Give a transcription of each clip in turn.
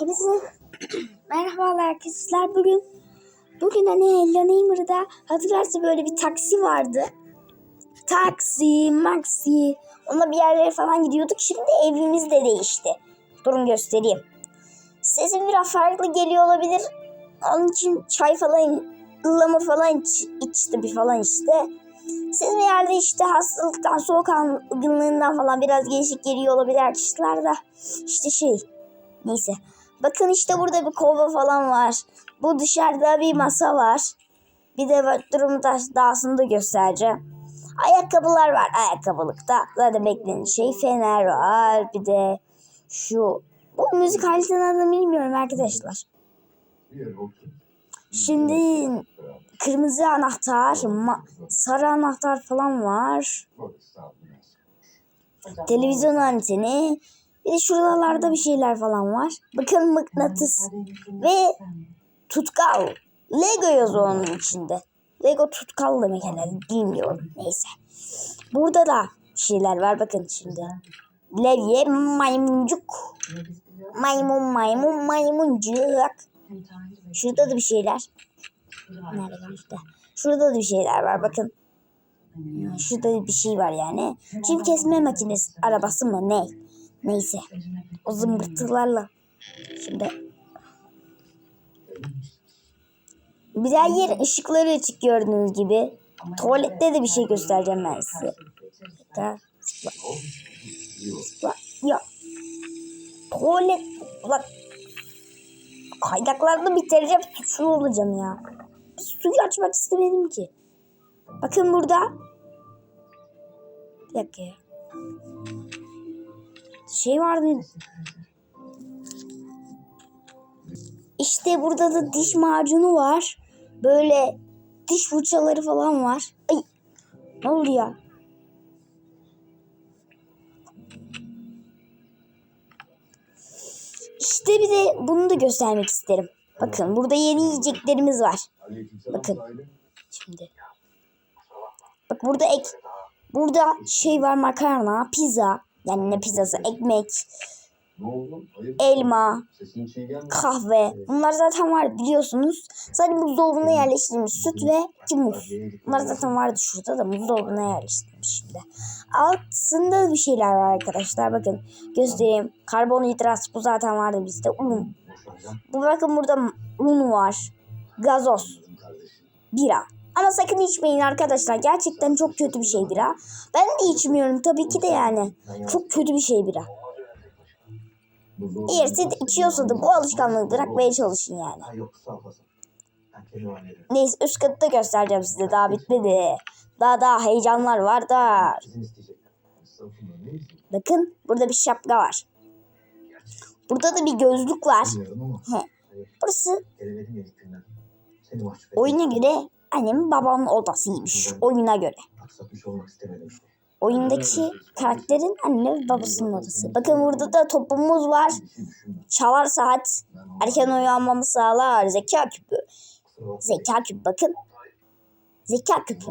Hepinize merhabalar arkadaşlar. Bugün bugün hani Neighbor'da hatırlarsın böyle bir taksi vardı. Taksi, maxi. Onunla bir yerlere falan gidiyorduk. Şimdi evimiz de değişti. Durun göstereyim. Sesim biraz farklı geliyor olabilir. Onun için çay falan, ıhlamur falan iç, içti bir falan işte. Sizin yerde işte hastalıktan, soğuk algınlığından falan biraz değişik geliyor olabilir arkadaşlar da. İşte şey, Neyse. Bakın işte burada bir kova falan var. Bu dışarıda bir masa var. Bir de durum dağısını da göstereceğim. Ayakkabılar var ayakkabılıkta. Zaten beklenen şey fener var. Bir de şu bu müzik aletinin adını bilmiyorum arkadaşlar. Şimdi kırmızı anahtar, sarı anahtar falan var. Televizyon anteni. Bir de şuralarda bir şeyler falan var. Bakın mıknatıs ve tutkal. Lego yazıyor onun içinde. Lego tutkal demek herhalde bilmiyorum. Neyse. Burada da şeyler var bakın şimdi. Levye maymuncuk. Maymun maymun maymuncuk. Şurada da bir şeyler. Nerede kalmıştı? Şurada da bir şeyler var bakın. Şurada bir şey var yani. Çim kesme makinesi arabası mı ne? Neyse. O zımbırtılarla. Şimdi. Bir her yer ışıkları açık gördüğünüz gibi. Tuvalette de bir şey göstereceğim ben size. Da, zıpla. Zıpla. Ya. Tuvalet. Ulan. Kaydaklarını bitireceğim. Suçlu olacağım ya. Suyu açmak istemedim ki. Bakın burada. Bir dakika şey vardı. İşte burada da diş macunu var. Böyle diş fırçaları falan var. Ay ne oldu ya? İşte bir de bunu da göstermek isterim. Bakın burada yeni yiyeceklerimiz var. Bakın. Şimdi. Bak burada ek. Burada şey var makarna, pizza, yani ne pizzası, ekmek, elma, kahve. Bunlar zaten var biliyorsunuz. Sadece buzdolabına yerleştirilmiş süt ve iki muz. Bunlar zaten vardı şurada da buzdolabına yerleştirilmiş şimdi. Altında bir şeyler var arkadaşlar. Bakın göstereyim. Karbonhidrat bu zaten vardı bizde. Un. Bu bakın burada un var. Gazoz. Bira. Ama sakın içmeyin arkadaşlar. Gerçekten çok kötü bir şey bira. Ben de içmiyorum tabii ki de yani. Çok kötü bir şey bira. Eğer siz içiyorsa da bu alışkanlığı bırakmaya çalışın yani. Neyse üst katta göstereceğim size. Daha bitmedi. Daha daha heyecanlar var da. Bakın burada bir şapka var. Burada da bir gözlük var. He. Burası oyuna göre annemin babamın odasıymış oyuna göre. Oyundaki karakterin anne ve babasının odası. Bakın burada da topumuz var. Çalar saat. Erken uyanmamı sağlar. Zeka küpü. Zeka küpü bakın. Zeka küpü.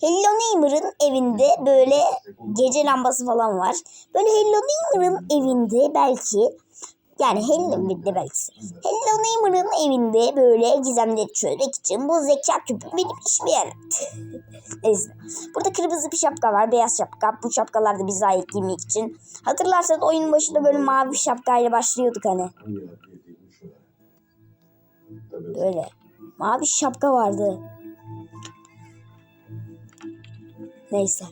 Hello Neighbor'ın evinde böyle gece lambası falan var. Böyle Hello Neighbor'ın evinde belki yani Hello de belki. Hello Neighbor'ın evinde böyle gizemleri çözmek için bu zeka küpü benim işime yaradı. Neyse. Burada kırmızı bir şapka var. Beyaz şapka. Bu şapkalar da bize ait giymek için. Hatırlarsanız oyunun başında böyle mavi şapkayla başlıyorduk hani. Böyle. Mavi şapka vardı. Neyse.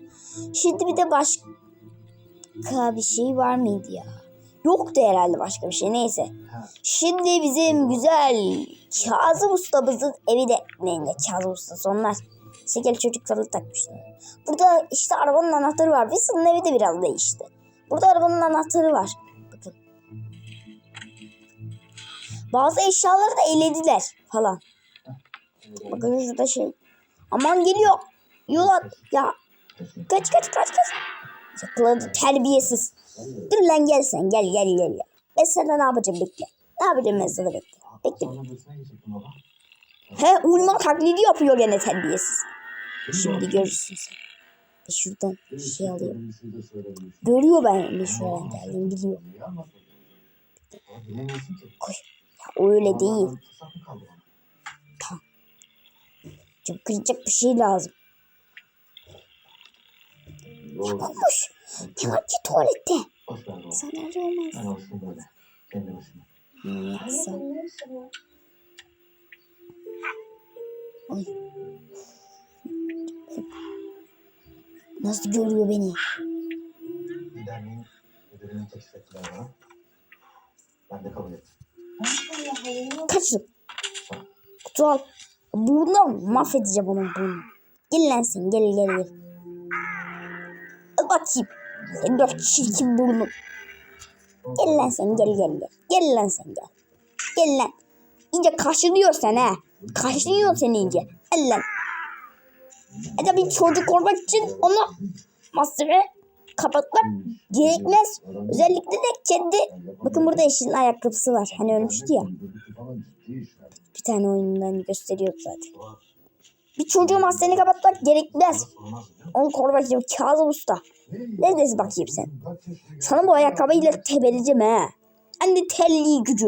Şimdi bir de başka bir şey var mıydı ya? Yoktu herhalde başka bir şey. Neyse. Şimdi bizim güzel Kazım ustamızın evi de neyse Kazım ustası onlar. Şeker çocukları takmışlar. Burada işte arabanın anahtarı var. Wilson'ın evi de biraz değişti. Burada arabanın anahtarı var. Bakın. Bazı eşyaları da elediler falan. Bakın şurada şey. Aman geliyor. Yola ya. Kaç kaç kaç kaç. Yakaladı terbiyesiz. Dur lan gel sen gel gel gel. gel. Ben sana ne yapacağım bekle. Ne yapacağım ben sana bekle. Bekle. He uyuma taklidi yapıyor gene terbiyesiz. Şimdi görürsün sen. E şuradan şey alayım. Görüyor ben de şuradan geldim biliyor. Ki. Koy. Ya öyle değil. Bana? Çok kıracak bir şey lazım. Var ki tuvalette? Öyle olmaz. Ben olsun böyle. Kendi başıma. Ne yapsam? Oy. Nasıl görüyor beni? Derneğin müdürünü teklif ettiler bana. Ben de kabul ettim. Kaçtım. Kutu al. Burnum mahvedeceğim onun burnunu. Gel lan sen gel gel gel. Al bakayım. Senin dört çirkin burnun. Gel lan sen gel gel gel. Gel lan sen gel. Gel lan. İyice kaşınıyor sen ha. Kaşınıyor sen iyice. Gel lan. Hadi bir çocuk olmak için onu masaya kapatmak gerekmez. Özellikle de kendi bakın burada eşinin ayakkabısı var. Hani ölmüştü ya. Bir tane oyundan gösteriyordu zaten. Bir çocuğun masasını kapatmak gerekmez. Onu korumak için Kazım Usta. Neredesin bakayım sen? Sana bu ayakkabıyla tebeleceğim he. Anne telli gücü.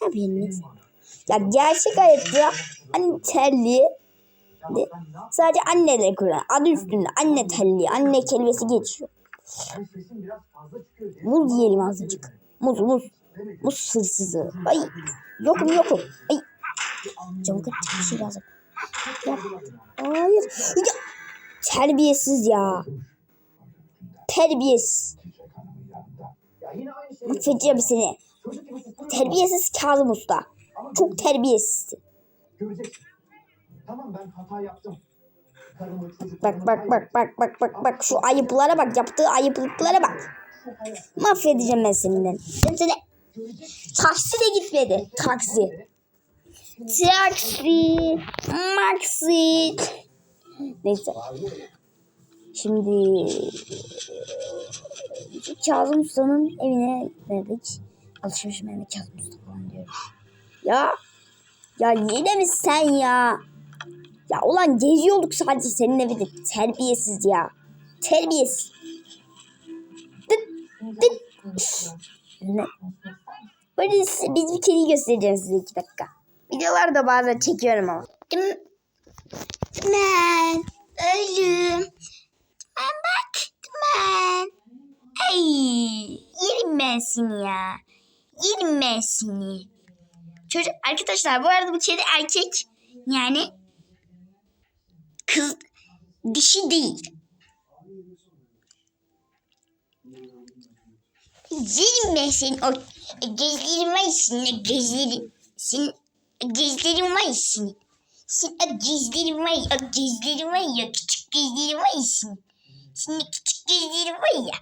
Ne yapıyorsunuz? Ya gerçek hayatta anne telli de, sadece anneler kullanır. Adı üstünde anne telli, anne kelimesi geçiyor. Muz yiyelim azıcık. Muz muz. Muz hırsızı. Ay yokum yokum. Ay camı kırık bir şey lazım. Ya, hayır. Ya, terbiyesiz ya. Terbiyesiz. Mahvedeceğim seni. Terbiyesiz Kazım Usta. Çok. Göreceksin. Tamam ben hata yaptım. Bak bak bak bak bak bak bak şu ayıplara bak yaptığı ayıplıklara bak. Mahvedeceğim ben seninle. Ben seni taksi de gitmedi. Taksi. Taksi. Maxi. Neyse. Şimdi Kazım Usta'nın evine gitmedik. Alışveriş evine Kazım Usta falan diyorum. Ya. Ya yine mi sen ya? Ya ulan geziyorduk sadece senin evinde. Terbiyesiz ya. Terbiyesiz. Dıt dıt. Ne? Böyle biz bir kedi göstereceğim size iki dakika. Videolarda bazen çekiyorum ama. Ben ölüm. Ben bak. Ben. Ay. Yerim ben seni ya. Yerim ben seni. Çocuk arkadaşlar bu arada bu kedi erkek. Yani kız dişi değil. Yerim ben senin o gözlerin var ya senin o gözlerin. Senin o gözlerin var senin. Senin gözlerin var ya gözlerin var ya küçük gözlerin var ya senin. Senin küçük gözlerin var ya.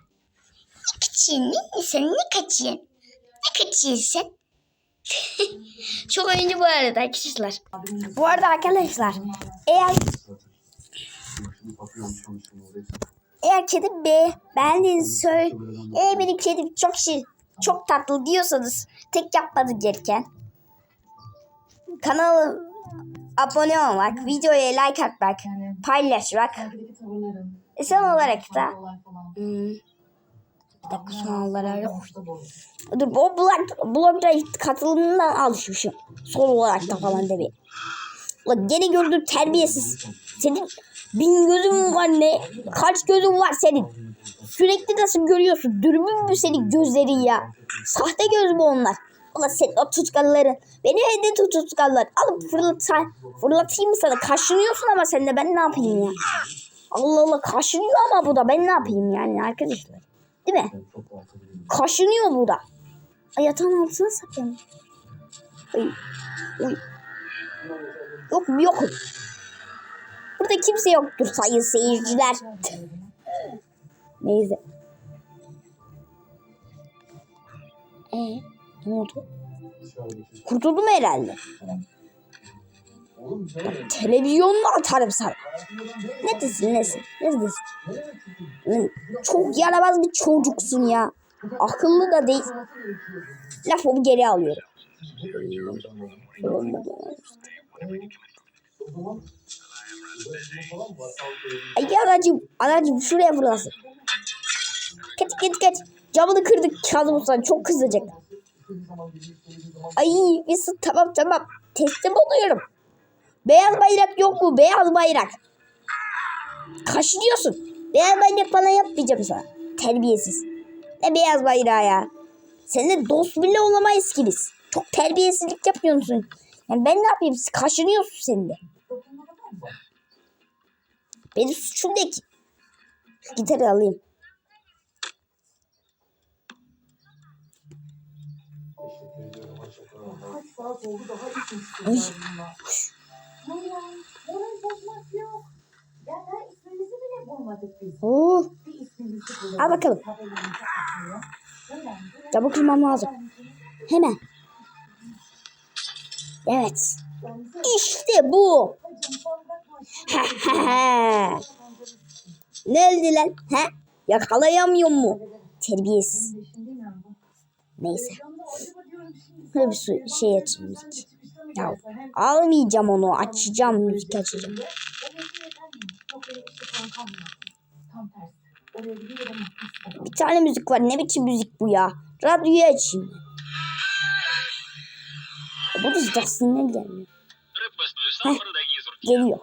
Ne kaçıyorsun ne? Sen ne kaçıyorsun? Ne kaçıyorsun sen? Çok oyuncu bu arada arkadaşlar. Bu arada arkadaşlar eğer eğer kedi be beğendiğinizi söyle. Eğer benim kedim çok şirin, çok tatlı diyorsanız tek yapmanız gereken kanala abone olmak, videoya like atmak, paylaşmak. E son olarak da hmm, bir dakika son olarak. Dur o blog, blogda katılımından alışmışım. Son olarak da falan bir. Ulan gene gördüm terbiyesiz. Senin bin gözün var ne? Kaç gözün var senin? Sürekli nasıl görüyorsun? Dürbün mü senin gözlerin ya? Sahte göz mü onlar? Ulan senin o tutkalların. Beni evde tut tutkallar. Alıp fırlat, fırlatayım sana? Kaşınıyorsun ama sen de ben ne yapayım ya? Allah Allah kaşınıyor ama bu da ben ne yapayım yani arkadaşlar? Değil mi? Kaşınıyor bu da. Ay yatağın altına saklanmış. Ay. Ay. Yok yokum. Burada kimse yoktur sayın seyirciler. Neyse. Ee, ne oldu? Kurtuldum herhalde. Televizyonla atarım sana. Neredesin nesin? Neredesin? Lan, Çok yaramaz bir çocuksun ya. Akıllı da değil. Lafımı geri alıyorum. Ay anacığım, anacığım şuraya fırlasın. Kaç kaç kaç. Camını kırdık Kazım Usta çok kızacak. Ay Mesut tamam tamam. Teslim oluyorum. Beyaz bayrak yok mu? Beyaz bayrak. Kaşınıyorsun. Beyaz bayrak falan yapmayacağım sana. Terbiyesiz. Ne beyaz bayrağı ya? Seninle dost bile olamayız ki biz. Çok terbiyesizlik yapıyorsun. Yani ben ne yapayım? Kaşınıyorsun sen de. Benim suçum ne ki? Gitarı alayım. Saat oldu daha hiç Ay. bununla. Moral, moral bozmak yok. Ya daha ismimizi bile bulmadık biz. Oo, Bir ismimizi bulalım. Al bakalım. Çabuk kırmam lazım. Hemen. Evet. İşte bu. ne oldu lan? He? Yakalayamıyor mu? Terbiyesiz. Neyse. Böyle bir su, şey açayım müzik. Ya almayacağım onu açacağım müzik açacağım. Bir tane müzik var ne biçim müzik bu ya. Radyoyu açayım. E, bu da sıcak sinyal gelmiyor. Geliyor.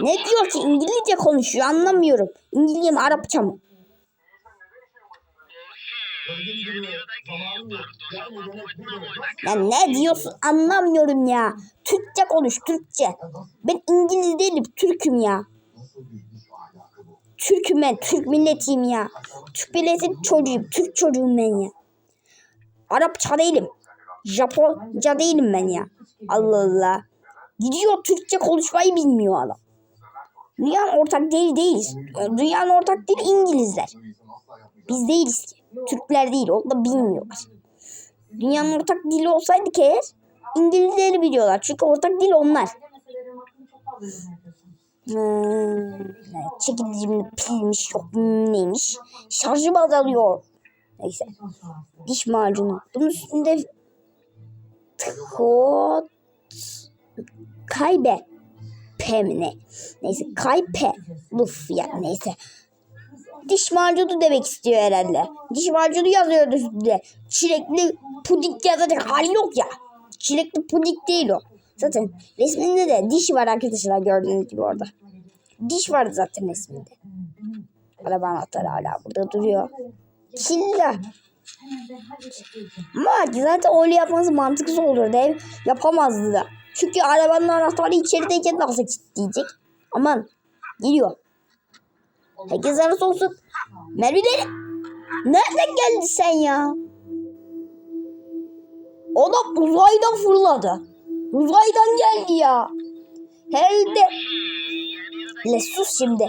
Ne diyor ki İngilizce konuşuyor anlamıyorum. İngilizce mi Arapça mı? Ya ne diyorsun? Anlamıyorum ya. Türkçe konuş. Türkçe. Ben İngiliz değilim. Türk'üm ya. Türk'üm ben. Türk milletiyim ya. Türk milletin çocuğuyum. Türk çocuğum ben ya. Arapça değilim. Japonca değilim ben ya. Allah Allah. Gidiyor Türkçe konuşmayı bilmiyor adam. Dünyanın ortak dili değiliz. Dünyanın ortak dili İngilizler. Biz değiliz ki. Türkler değil. Onu da bilmiyorlar. Dünyanın ortak dili olsaydı eğer İngilizleri biliyorlar. Çünkü ortak dil onlar. Hmm, çekicim pilmiş yok neymiş. Şarjım azalıyor. Neyse. Diş macunu. Bunun üstünde kod kaybe pem ne? Neyse kaype luf ya neyse. Diş macunu demek istiyor herhalde. Diş macunu yazıyordu üstünde. Çilekli puding yazacak hali yok ya. Çilekli puding değil o. Zaten resminde de diş var arkadaşlar gördüğünüz gibi orada. Diş vardı zaten resminde. Araba anahtarı hala burada duruyor. Killa. Ama zaten öyle yapması mantıksız olurdu. Ev yapamazdı da. Çünkü arabanın anahtarı içerideyken nasıl kilitleyecek? Aman geliyor. Herkes arası olsun. Mermileri. Nereden geldi sen ya? O da uzaydan fırladı. Uzaydan geldi ya. Herhalde. Le sus şimdi.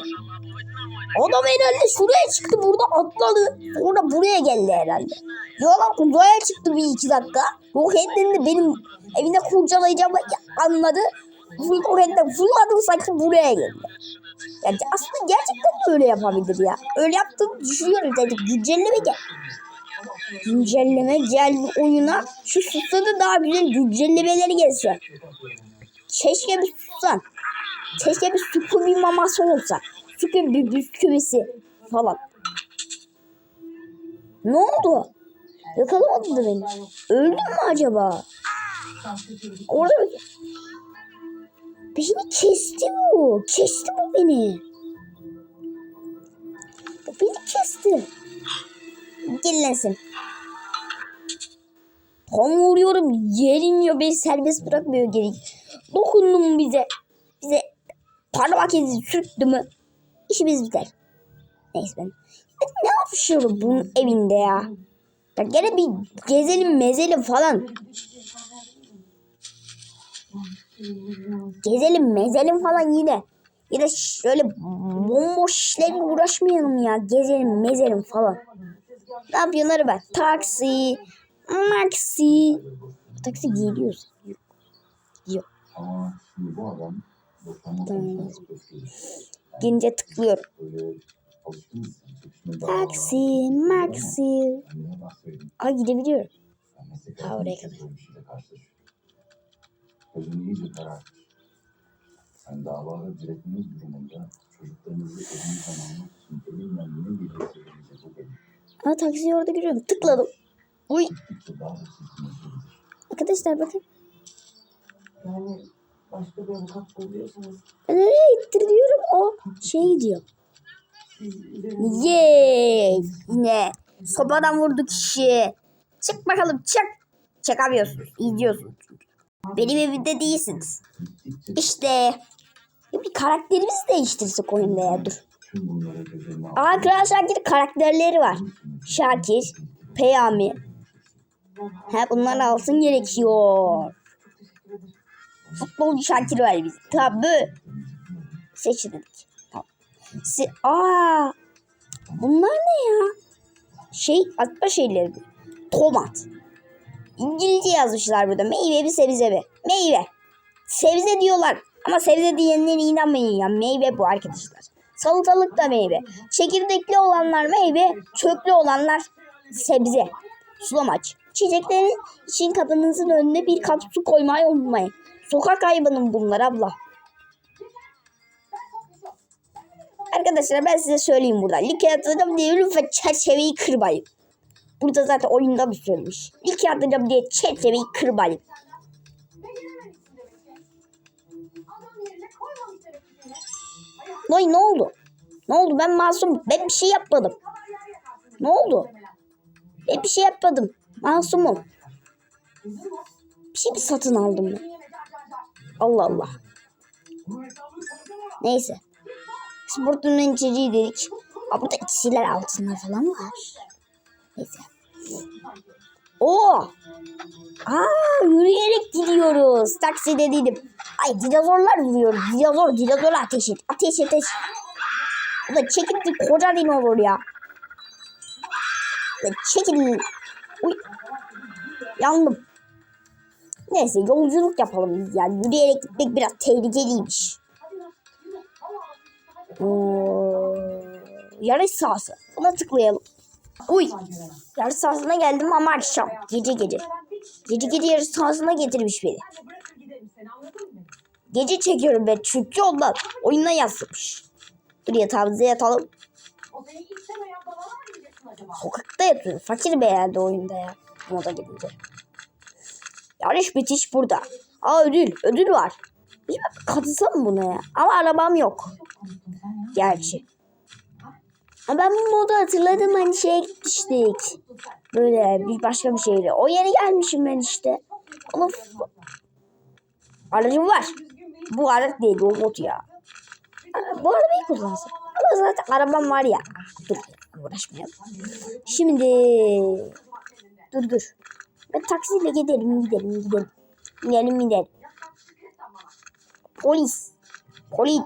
Adam herhalde şuraya çıktı burada atladı. Sonra buraya geldi herhalde. Ya lan uzaya çıktı bir iki dakika. Roketlerini benim evine kurcalayacağımı anladı. Roketten fırladı sanki buraya geldi. Yani aslında gerçekten de öyle yapabilir ya. Öyle yaptığını düşünüyorum dedik. Güncelleme gel. Güncelleme gel oyuna. Şu sussa da daha güzel güncellemeleri gelse. Keşke bir sussan. Keşke bir süpür bir maması olsa. Süpür bir bisküvisi falan. Ne oldu? Yakalamadı da beni. Öldüm mü acaba? Orada bir... Beni kesti bu. Kesti bu beni. Bu beni kesti. Dinlensin. Tam vuruyorum. Yerim beni serbest bırakmıyor geri. Dokundum bize. Bize parmak izi sürttü mü? İşimiz biter. Neyse ben. ben ne yapışıyorum bunun evinde ya? Ya gene bir gezelim mezelim falan. Gezelim mezelim falan yine. Yine şöyle bomboş işlerle uğraşmayalım ya. Gezelim mezelim falan. Ne yapıyorlar ben? Taksi, maksi. Taksi geliyor. Gidiyor. Ama şimdi bu adam tıklıyorum. Taksi, bahsedeyim. Ay gidebiliyorum. Ha, oraya kadar. Gözün iyice kararmış. Sen davada diretmeniz durumunda çocuklarınızı elinizden almak için elinden ne gelirse gelecek o benim. Ama taksiyi orada görüyorum. Tıkladım. Uy. Gittikçe daha da çirkinleşebilir. Arkadaşlar bakın. Yani başka bir avukat buluyorsanız Ben oraya ittir diyorum o şey diyor. siz üzerinize Yeee. Yine sopadan vurduk kişi. Çık bakalım çık. Çıkamıyorsunuz. İzliyorsunuz çünkü. Benim evimde değilsiniz. İşte. Bir karakterimizi değiştirsek oyunda ya dur. Aa Kral Şakir karakterleri var. Şakir, Peyami. He bunların altın gerekiyor. Futbolcu Şakir var biz. Tabi. Tamam. Si Aa, bunlar ne ya? Şey atma şeyleri. Tomat. İngilizce yazmışlar burada. Meyve mi sebze mi? Meyve. Sebze diyorlar. Ama sebze diyenlere inanmayın ya. Meyve bu arkadaşlar. Salatalık da meyve. Çekirdekli olanlar meyve. Çöplü olanlar sebze. Sulamaç. Çiçeklerin için kapınızın önüne bir kap su koymayı unutmayın. Sokak hayvanı bunlar abla. Arkadaşlar ben size söyleyeyim burada. Atacağım diye lütfen çerçeveyi kırmayın. Burada zaten oyunda bir söylemiş. Like atacağım diye çerçeveyi kırmayın. Noy ne oldu? Ne oldu? Ben masum. Ben bir şey yapmadım. Ne oldu? Ben bir şey yapmadım. Masumum. Bir şey mi satın aldım ben? Allah Allah. Neyse. Sportunun içeriği dedik. Aa, burada içkiler altınlar falan var. Neyse. Oo. Aa yürüyerek gidiyoruz. Takside değilim. Ay dinozorlar vuruyor. Dinozor, dinozor ateş et. Ateş. Ateş. Bu da çekildi koca dinozor ya. Ve çekil. Uy. Yandım. Neyse yolculuk yapalım biz yani. Yürüyerek gitmek biraz tehlikeliymiş. Oo, yarış sahası. Buna tıklayalım. Uy. Yarış sahasına geldim ama akşam. Gece gece. Gece gece yarış sahasına getirmiş beni. mı? Gece çekiyorum ben çünkü ondan. Oyuna yansımış. Dur yatağımıza yatalım. Mı? Sokakta yatıyor. Fakir beğendi oyunda ya. Moda gidince. Yarış bitiş burada. Aa ödül. Ödül var. Katılsam buna ya. Ama arabam yok. Gerçi. Ama ben bu modu hatırladım hani şeye gitmiştik. Böyle bir başka bir şehre. O yere gelmişim ben işte. F- aracım var. Bu araç değil o bot ya. Bu arabayı kullansın. Ama zaten arabam var ya. Dur uğraşmayalım. Şimdi dur dur. Ben taksiyle gidelim gidelim gidelim. Gidelim gidelim. Polis. Polis.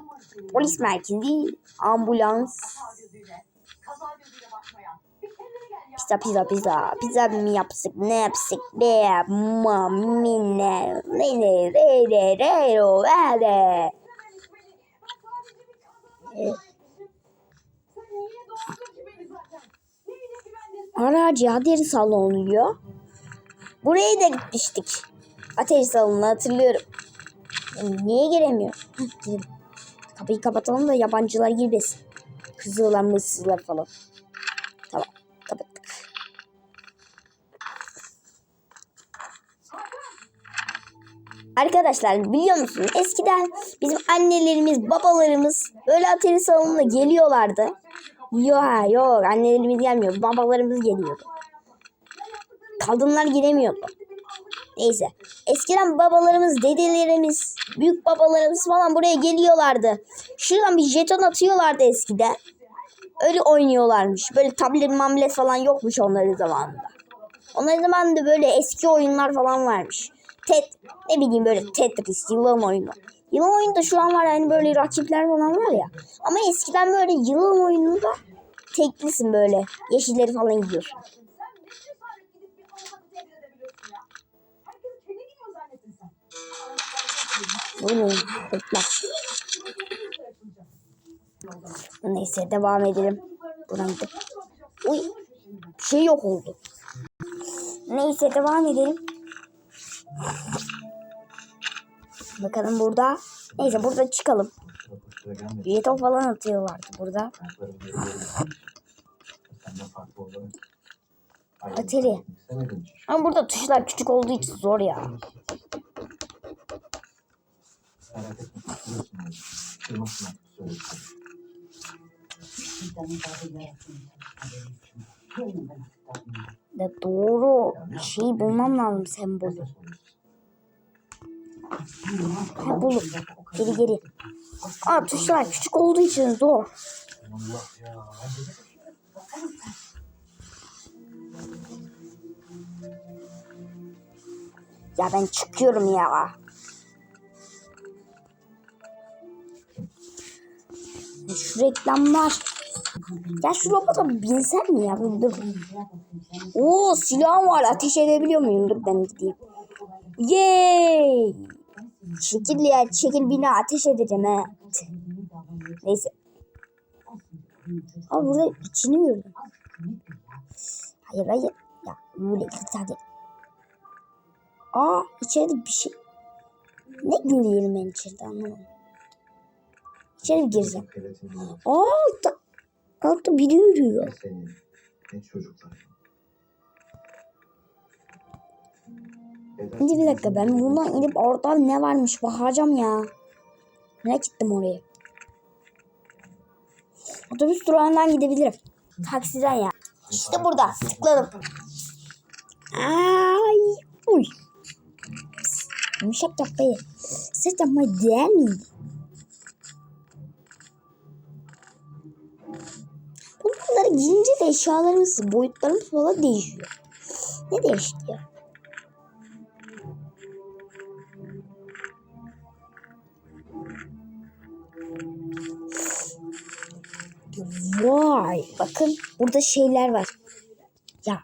Polis merkezi. Ambulans. Pizza pizza pizza. Pizza mı yapsak ne yapsak ne mami ne ne ne re re re ro re re. Evet. Sen niye doğurdun ki beni zaten? Neyine güvendin? Aracı Haderi salonu diyor. Buraya da gitmiştik. Ateş salonuna hatırlıyorum. Niye giremiyor? Kapıyı kapatalım da yabancılar girmesin. Kızılar mısızlar falan. Tamam kapattık. Arkadaşlar biliyor musunuz? Eskiden bizim annelerimiz, babalarımız böyle atari salonuna geliyorlardı. Yok yok annelerimiz gelmiyor. Babalarımız geliyordu. Kadınlar giremiyordu. Neyse. Eskiden babalarımız, dedelerimiz, büyük babalarımız falan buraya geliyorlardı. Şuradan bir jeton atıyorlardı eskiden. Öyle oynuyorlarmış. Böyle tablet mamlet falan yokmuş onların zamanında. Onların zamanında böyle eski oyunlar falan varmış. Tet, ne bileyim böyle Tetris, yılan oyunu. Yılan oyunda şu an var yani böyle rakipler falan var ya. Ama eskiden böyle yılan oyununda teklisin böyle. Yeşilleri falan gidiyorsun. Bu ne? Bekle. Neyse devam edelim. Buradan gidelim. Uy. Bir şey yok oldu. Neyse devam edelim. Bakalım burada. Neyse burada çıkalım. Jeton falan atıyorlardı burada. İçin. Ama burada tuşlar küçük olduğu için zor ya. De doğru şey bulmam lazım sembolü. Ha buldum. Geri geri. Aa tuşlar küçük olduğu için zor. Ya ben çıkıyorum ya. Şu reklamlar. Ya şu robota binsem mi ya? Dur. Oo silahım var. Ateş edebiliyor muyum? Dur ben gideyim. Yay! Çekil ya. Çekil beni ateş edeceğim ha. Neyse. Aa burada içini gördüm. Hayır hayır. Ya böyle git hadi. Aa içeride bir şey. Ne görüyorum ben içeride anlamadım. İçeri gireceğim. Aa altta, altta biri yürüyor. Ne ne çocuklar. Şimdi bir dakika ben bundan inip orada ne varmış bakacağım ya. Merak ettim oraya. Otobüs durağından gidebilirim. Taksiden ya. İşte burada tıkladım. Ay uy. Yumuşak yapmayı. Ses yapmayı değer miydi? Bunları giyince de eşyalarımız, boyutlarımız falan değişiyor. Ne değişti ya? Vay bakın burada şeyler var. Ya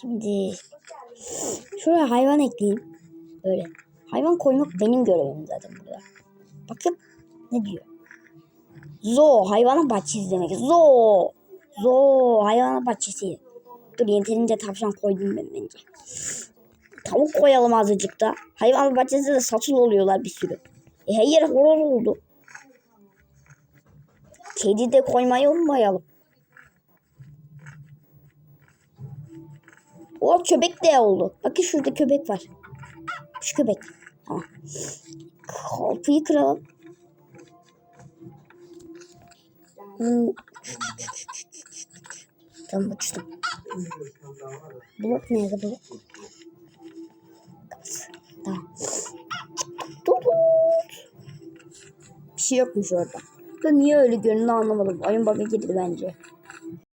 şimdi şuraya hayvan ekleyeyim. Böyle. Hayvan koymak benim görevim zaten burada. Bakın ne diyor. Zoo hayvanat bahçesi demek. Zoo. Zoo hayvanat bahçesi. Dur yeterince tavşan koydum ben bence. Tavuk koyalım azıcık da. Hayvan bahçesinde de satıl oluyorlar bir sürü. E her yer horoz oldu. Kedi de koymayı unutmayalım. O köpek de oldu. Bakın şurada köpek var. Şu köpek. Tamam. Kapıyı kıralım. Hmm. Tamam uçtum. Blok nerede blok? Tamam. Tut. Bir şey yokmuş orada. Da niye öyle göründü anlamadım. Oyun bug'a girdi bence.